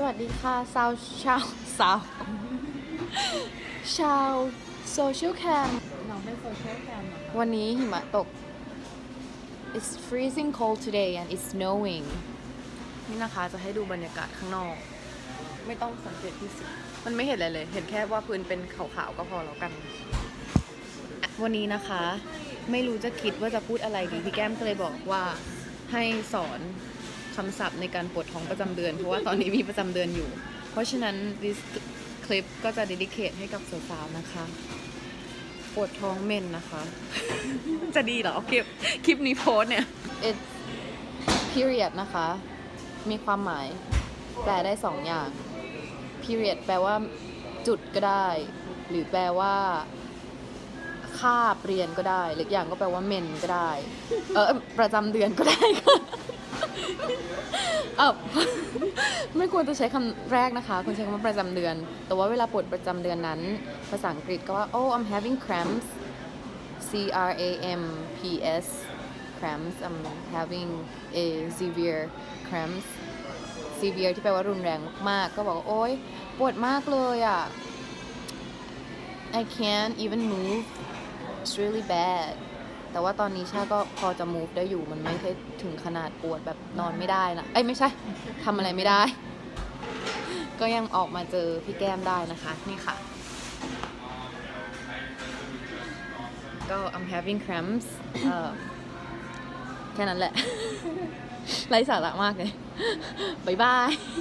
สวัสดีค่ะชาวชาวสาวชาวโซเชียลแคมน้องเป็นโซเชียลแคมเหรอวันนี้หิมะตก It's freezing cold today and it's snowing นี่นะคะจะให้ดูบรรยากาศข้างนอก ไม่ต้องสังเกตที่สุด มันไม่เห็นอะไรเลย เห็นแค่ว่าพื้นเป็นขาวๆก็พอแล้วกันอะวันนี้นะคะ ไม่รู้จะคิดว่าจะพูดอะไรดี พี่แก้มก็เลยบอกว่าให้สอน คำศัพท์ในการปวดท้องประจำเดือน เพราะว่าตอนนี้มีประจำเดือนอยู่ เพราะฉะนั้น this คลิปก็จะ dedicate ให้กับสาวๆนะคะ ปวดท้องเมนนะคะ จะดีเหรอคลิปคลิปนี้โพสเนี่ย it's period นะคะ มีความหมายแปลได้สองอย่าง period แปลว่าจุดก็ได้ หรือแปลว่าคาบเรียนก็ได้ หรืออกอย่างก็แปลว่าเมนก็ได้ เออประจำเดือนก็ได้ค่ะ เออไม่ควรจะใช้คำแรกนะคะควรใช้คำว่าประจำเดือน แต่ว่าเวลาปวดประจำเดือนนั้น ภาษาอังกฤษก็ว่า oh I'm having cramps C R A M P S cramps I'm having a severe cramps severe ที่แปลว่ารุนแรงมากๆ ก็บอกว่า โอ๊ย ปวดมากเลยอะ I can't even move it's really bad แต่ว่าตอนนี้ชาก็พอจะ move ได้อยู่มันไม่ได้ถึงขนาดปวดแบบนอนไม่ได้นะเอ้ยไม่ใช่ทำอะไรไม่ได้ ก็ยังออกมาเจอพี่แก้มได้นะคะ นี่ค่ะ ก็ I'm having cramps แค่นั้นแหละ ไร้สาระมากเลยบายบาย